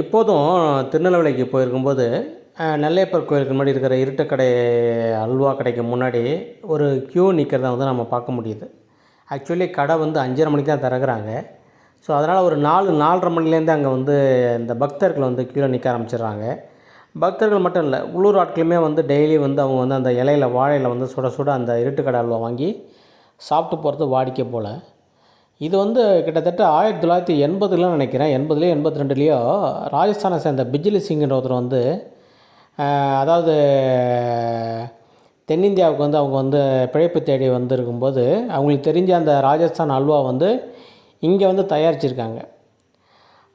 இப்போதும் திருநெல்வேலிக்கு போயிருக்கும்போது நெல்லையப்பர் கோயிலுக்கு முன்னாடி இருக்கிற இருட்டுக்கடை அல்வா கடைக்கு முன்னாடி ஒரு க்யூ நிற்கிறத வந்து நம்ம பார்க்க முடியுது. ஆக்சுவலி கடை வந்து அஞ்சரை மணிக்கு தான் திறகுறாங்க ஸோ அதனால் ஒரு நாலு நாலரை மணிலேருந்து அங்கே வந்து இந்த பக்தர்கள் வந்து க்யூவில் நிற்க ஆரம்பிச்சிடுறாங்க. பக்தர்கள் மட்டும் இல்லை உள்ளூர் ஆட்களுமே வந்து டெய்லி வந்து அவங்க வந்து அந்த இலையில வாழையில் வந்து சுட சுட அந்த இருட்டுக்கடை அல்வா வாங்கி சாப்பிட்டு போகிறது வாடிக்கை போல். இது வந்து கிட்டத்தட்ட ஆயிரத்தி தொள்ளாயிரத்தி எண்பதுல நினைக்கிறேன். எண்பதுலேயோ எண்பத்தி ரெண்டுலேயோ ராஜஸ்தானை சேர்ந்த பிஜிலி சிங்ன்ற ஒருத்தர் வந்து அதாவது தென்னிந்தியாவுக்கு வந்து அவங்க வந்து பிழைப்பு தேடி வந்திருக்கும்போது அவங்களுக்கு தெரிஞ்ச அந்த ராஜஸ்தான் அல்வா வந்து இங்கே வந்து தயாரிச்சிருக்காங்க.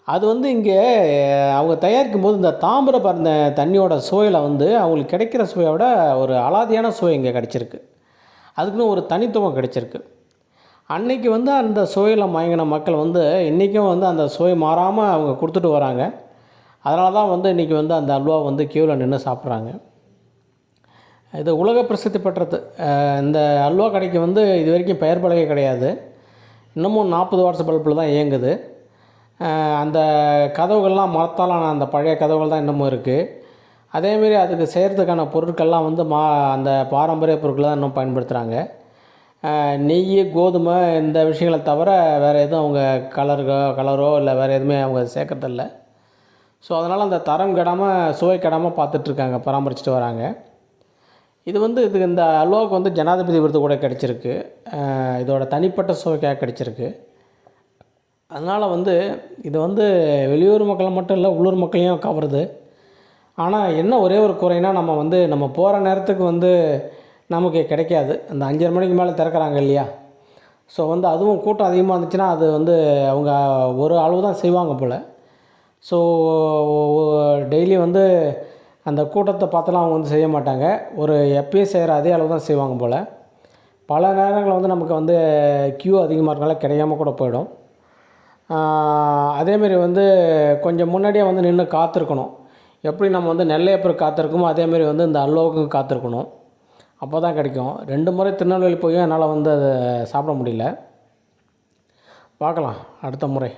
அது வந்து இங்கே அவங்க தயாரிக்கும் போது இந்த தாம்பர பறந்த தண்ணியோட சுவையில் வந்து அவங்களுக்கு கிடைக்கிற சுவையை விட ஒரு அலாதியான சுவை இங்கே கிடச்சிருக்கு. அதுக்குன்னு ஒரு தனித்துவம் கிடச்சிருக்கு. அன்னைக்கு வந்து அந்த சுவையில் மயங்கின மக்கள் வந்து இன்றைக்கும் வந்து அந்த சுவை மாறாமல் அவங்க கொடுத்துட்டு வராங்க. அதனால தான் வந்து இன்றைக்கி வந்து அந்த அல்வா வந்து கியூவில் நின்று சாப்பிட்றாங்க. இது உலக பிரசித்தி பெற்றது இந்த அல்வா கடைக்கு வந்து இது வரைக்கும் பெயர் பலகை கிடையாது. இன்னமும் நாற்பது வாட்ஸ் பல்பில் தான் இயங்குது. அந்த கதவுகள்லாம் மரத்தாலான அந்த பழைய கதவுகள் தான் இன்னமும் இருக்குது அதேமாரி அதுக்கு செய்கிறதுக்கான பொருட்கள்லாம் வந்து மா அந்த பாரம்பரிய பொருட்களை தான் இன்னும் பயன்படுத்துகிறாங்க நெய் கோதுமை இந்த விஷயங்களை தவிர வேறு எதுவும் அவங்க கலருக்கோ கலரோ இல்லை வேறு எதுவுமே அவங்க சேர்க்கறதில்ல. ஸோ அதனால் அந்த தரம் கெடாமல் சுவை கெடாமல் பார்த்துட்ருக்காங்க பராமரிச்சுட்டு வராங்க. இது வந்து இதுக்கு இந்த அல்வாவுக்கு வந்து ஜனாதிபதி விருது கூட கிடச்சிருக்கு. இதோட தனிப்பட்ட சுவைக்காக கிடச்சிருக்கு. அதனால் வந்து இது வந்து வெளியூர் மக்களை மட்டும் இல்லை உள்ளூர் மக்களையும் கவருது. ஆனால் என்ன ஒரே ஒரு குறைனா நம்ம வந்து நம்ம போகிற நேரத்துக்கு வந்து நமக்கு கிடைக்காது. அந்த அஞ்சரை மணிக்கு மேலே திறக்கறாங்க இல்லையா? ஸோ வந்து அதுவும் கூட்டம் அதிகமாக இருந்துச்சுன்னா அது வந்து அவங்க ஒரு அளவு தான் செய்வாங்க போல். ஸோ டெய்லி வந்து அந்த கூட்டத்தை பார்த்துலாம் அவங்க வந்து செய்ய மாட்டாங்க. ஒரு எப்பயும் செய்கிற அதே அளவு தான் செய்வாங்க போல். பல நேரங்களில் வந்து நமக்கு வந்து க்யூ அதிகமாக இருக்கனால கிடைக்காம கூட போயிடும். அதேமாரி வந்து கொஞ்சம் முன்னாடியே வந்து நின்று காத்திருக்கணும். எப்படி நம்ம வந்து நெல்லையப்பர் காத்திருக்கோமோ அதேமாரி வந்து இந்த அல்லோவுக்கும் காத்திருக்கணும். அப்போ தான் கிடைக்கும். ரெண்டு முறை திருநெல்வேலி போயும் என்னால் வந்து அதை சாப்பிட முடியல. பார்க்கலாம் அடுத்த முறை.